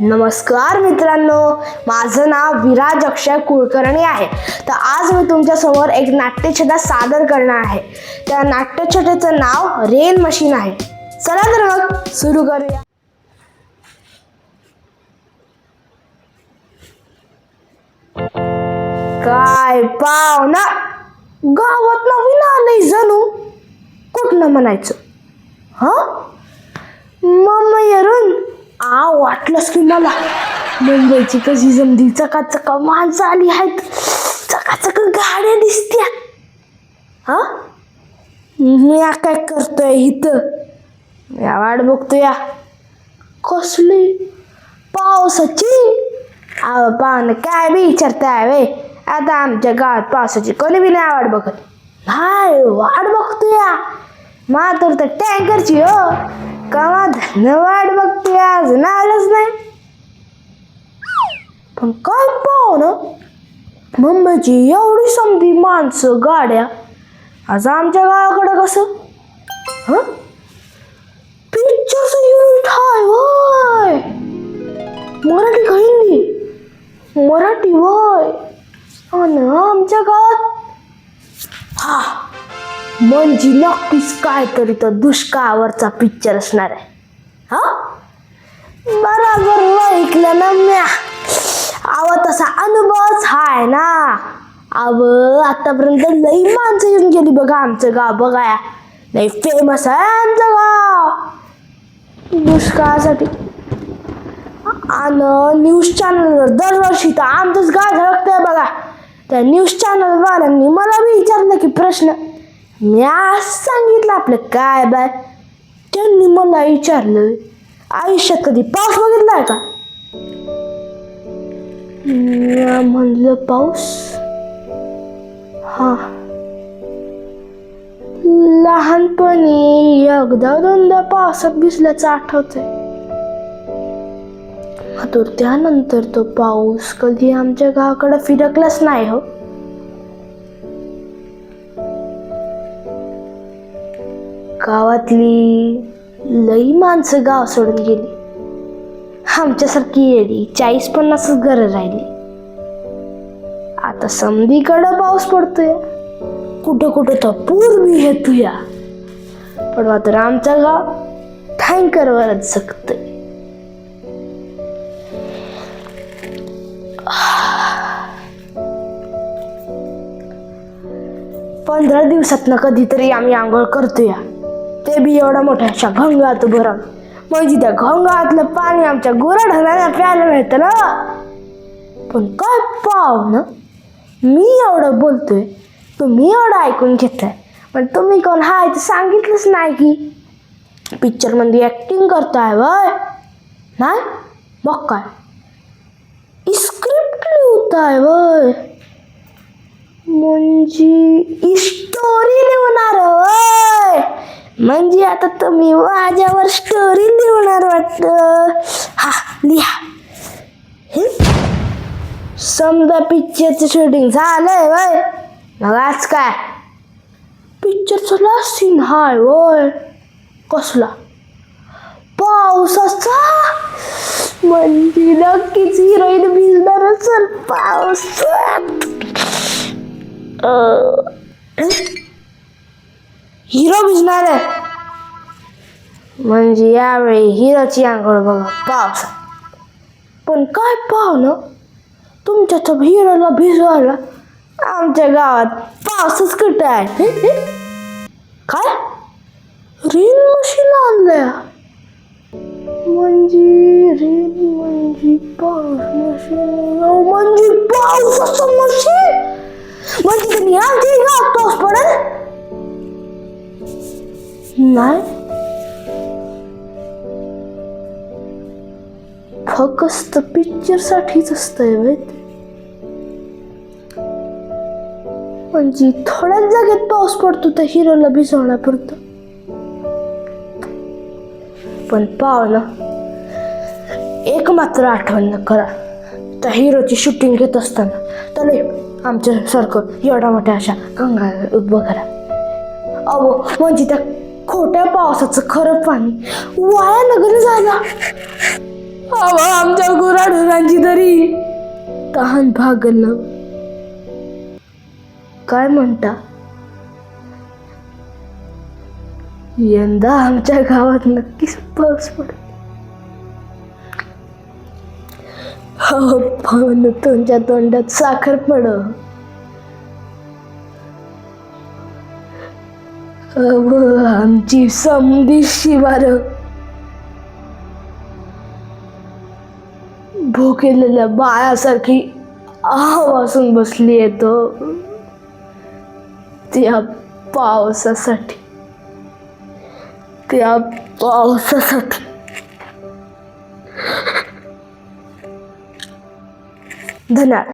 नमस्कार मित्रांनो माझं नाव विराज अक्षय कुलकर्णी आहे. तर आज मी तुमच्यासमोर एक नाट्यछटा सादर करणार आहे. त्या नाट्यछटेचं नाव रेन मशीन आहे. चला तर मग सुरू करूया. काय पाहुणा गावात नवीन आलंय जणू. कुठलं म्हणायचं? हा? मग येरून आ वाटलंच की मला. मुंबईची कशी जमली? चकाचका माणसं आली आहेत. चकाचक गाड्या दिसत्या. हा? मी या काय करतोय इथं? या वाट बघतोय. कसली? पावसाची? अहो पाहुणे काय बी विचारताय वे. आता आमच्या गावात पावसाची कोणी बी नाही वाट बघत. नाही वाट बघतोय. मा तर टँकरची हो. कमा धन्यवाद बघते आज. आलंच नाही. पण काय पाहू ना मुंबईची एवढी समधी माणसं गाड्या. आज आमच्या गावाकडं कसं? हं? पिक्चरचं युनिट हाय होय मराठी का हिंदी? मराठी वय. आणि आमच्या गावात हा. म्हणजे नक्कीच काहीतरी तर दुष्काळावरचा पिक्चर असणार आहे. हा? बरोबर ऐकलं ना म्या. अव तसा अनुभवच हाय ना. अव आतापर्यंत लई माणसं येऊन गेली बघा आमचं गाव बघाया. लई फेमस आहे आमचं गाव. दुष्काळासाठी. आणि न्यूज चॅनलवर दरवर्षी तर आमचंच गाव झळकतंय बघा. त्या न्यूज चॅनलवाल्यांनी मला बी विचारलं की प्रश्न मी आज सांगितलं आपलं काय बाय. त्यांनी मला विचारलं आयुष्यात कधी पाऊस बघितलाय का? मी म्हणलं पाऊस? हा. लहानपणी एकदा दोनदा पावसात भिजल्याचं आठवतंय. तर त्यानंतर तो पाऊस कधी आमच्या गावाकडे फिरकलाच नाही हो. गावातली लई माणसं गाव सोडून गेली. आमच्यासारखी येडी चाळीस पन्नासच घरं राहिली. आता समधीकडं पाऊस पडतोय. कुठं कुठं तर पूर मी येतोया. पण मात्र आमचं गाव टँकरवरच जगतंय. पंधरा दिवसातनं कधीतरी आम्ही आंघोळ करतोया. ते बी एवढ्या मोठ्या अशा घंगात भरण म्हणजे त्या घंगातलं पाणी आमच्या गुराढाला प्यायला मिळतं ना, पण काय पाव ना? मी एवढं बोलतोय, तुम्ही एवढं ऐकून घेताय, पण तुम्ही कोण हाय ते सांगितलंच नाही की. पिक्चरमध्ये ॲक्टिंग करताय वय. नाही? मग काय. स्क्रिप्ट लिहिताय वय. म्हणजे स्टोरी म्हणजे आता तुम्ही माझ्यावर स्टोरी लिहणार वाटतं. हा लिहा. समजा पिक्चरचं शूटिंग झालंय वय. मग आज काय? पिक्चरचा लास्ट सीन हाय वय. कसला? पावसाचा? म्हणजे नक्कीच हिरोईन भिजणार असेल पावसात. हिरो भिजणार आहे म्हणजे यावेळी हिरोची आंघोळ बघा पावसात पण काय पाहुणं तुमच्या हिरोला भिजवायला आमच्या गावात पावसच कुठं आहे? काय रेन मशीन आणलंय म्हणजे रेन म्हणजे पाऊस मशीन म्हणजे पावसाचं मशीन म्हणजे तुम्ही आमच्या नाही फक्त पिक्चर साठीच असतंय व्हय म्हणजे थोड्याच जागेत पाऊस पडतो त्या हिरोला भिजवण्यापुरतं पण पाव ना एक मात्र आठवण न करा. त्या हिरोची शूटिंग घेत असताना त्याला आमच्यासारखं एवढ्या मोठ्या अशा गंगा उभं करा. अहो म्हणजे त्या खोट्या पावसाचं खरं पाणी वाया नगर झाला. अहो आमच्या गुराढोरांची तरी तहान भागल. काय म्हणता? यंदा आमच्या गावात नक्कीच पाऊस पडेल हो पण तुमच्या तोंडात साखर पड अहो आमची समधी शिवार. भोकेलेल्या बाळासारखी आवासून बसली येतो त्या पावसासाठी. त्या पावसासाठी. धन्यवाद.